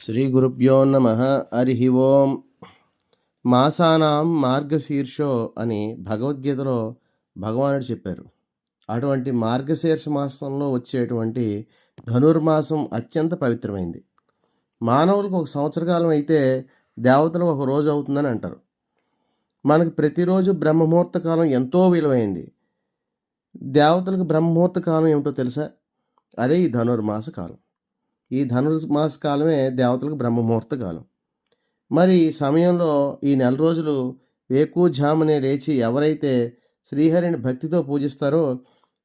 శ్రీ గురుభ్యో నమ హరి ఓం మాసానాం మార్గశీర్షో అని భగవద్గీతలో భగవానుడు చెప్పారు. అటువంటి మార్గశీర్ష మాసంలో వచ్చేటువంటి ధనుర్మాసం అత్యంత పవిత్రమైంది. మానవులకు ఒక సంవత్సర కాలం అయితే దేవతలు ఒక రోజు అవుతుందని అంటారు. మనకు ప్రతిరోజు బ్రహ్మముహూర్త కాలం ఎంతో విలువైంది. దేవతలకు బ్రహ్మముహూర్త కాలం ఏమిటో తెలుసా? అదే ఈ ధనుర్మాస కాలం. ఈ ధనుర్మాస కాలమే దేవతలకు బ్రహ్మముహూర్త కాలం మరి ఈ సమయంలో ఈ నెల రోజులు వేకుజామునే లేచి ఎవరైతే శ్రీహరిని భక్తితో పూజిస్తారో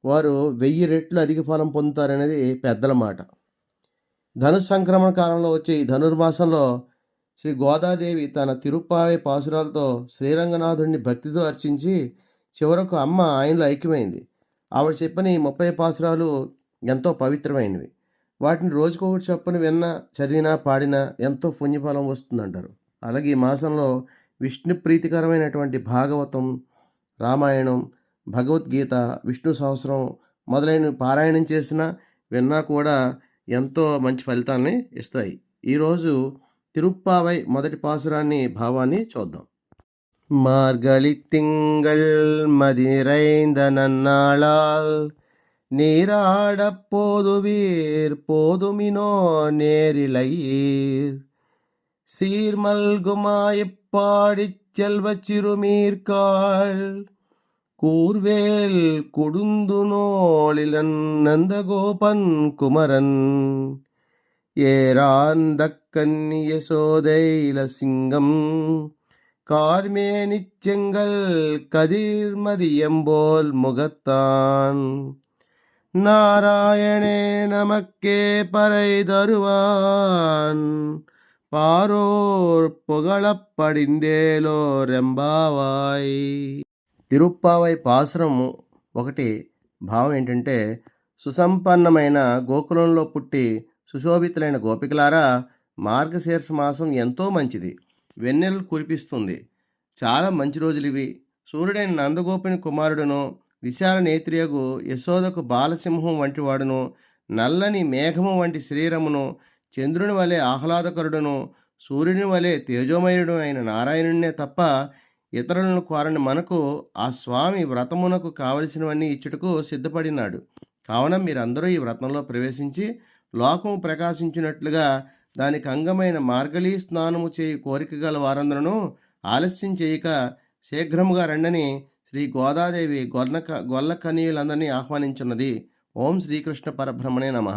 వారు వెయ్యి రెట్లు అధిక ఫలం పొందుతారనేది పెద్దల మాట. ధను సంక్రమణ కాలంలో వచ్చే ఈ ధనుర్మాసంలో శ్రీ గోదాదేవి తన తిరుప్పావే పాసురాలతో శ్రీరంగనాథుడిని భక్తితో అర్చించి చివరకు అమ్మ ఆయనలో ఐక్యమైంది. ఆవిడ చెప్పిన ఈ ముప్పై పాసురాలు ఎంతో పవిత్రమైనవి. వాటిని రోజుకొకటి చొప్పున విన్నా చదివినా పాడినా ఎంతో పుణ్యఫలం వస్తుందంటారు. అలాగే ఈ మాసంలో విష్ణు ప్రీతికరమైనటువంటి భాగవతం రామాయణం భగవద్గీత విష్ణు సహస్రం మొదలైన పారాయణం చేసినా విన్నా కూడా ఎంతో మంచి ఫలితాన్ని ఇస్తాయి. ఈరోజు తిరుప్పావై మొదటి పాసురాన్ని భావాన్ని చూద్దాం. మార్గళి తింగళ్ మదిరైంద நீராடப் போதுவீர் போதுமினோ நேரிலையீர் சீர்மல்குமாயப்பாடிச் செல்வ சிறுமீர்காள் கூர்வேல் கொடுந்து நோளிலன் நந்தகோபன் குமரன். ஏராந்த ஏராந்தக்கன்னிய சோதைல சிங்கம் கார்மேனிச் செங்கல் கதிர்மதியம்போல் முகத்தான். நாராயணே நமக்கே பறை தருவான் పారోర్ పొగళపడిందేలో రెంబావాయ్ తిరుప్పావై పాసురం ఒకటి భావం ఏంటంటే సుసంపన్నమైన గోకులంలో పుట్టి సుశోభితులైన గోపికలారా మార్గశీర్ష మాసం ఎంతో మంచిది వెన్నెలు కురిపిస్తుంది చాలా మంచి రోజులు ఇవి సూర్యుడైన నందగోపుని కుమారుడును విశాల నేత్రియగు యశోదకు బాలసింహం వంటి వాడును నల్లని మేఘము వంటి శరీరమును చంద్రుని వలె ఆహ్లాదకరుడును సూర్యుని వలె తేజోమయుడు అయిన నారాయణుడినే తప్ప ఇతరులను కోరని మనకు ఆ స్వామి వ్రతమునకు కావలసినవన్నీ ఇచ్చుటకు సిద్ధపడినాడు. కావున మీరందరూ ఈ వ్రతంలో ప్రవేశించి లోకము ప్రకాశించినట్లుగా దానికి అంగమైన మార్గళీ స్నానము చేయి కోరిక గల వారందరూ ఆలస్యం చేయక శీఘ్రముగా రండని శ్రీ గోదాదేవి గొల్ల గొల్ల కనీయులందరినీ ఆహ్వానించున్నది ఓం శ్రీకృష్ణ పరబ్రహ్మణే నమ.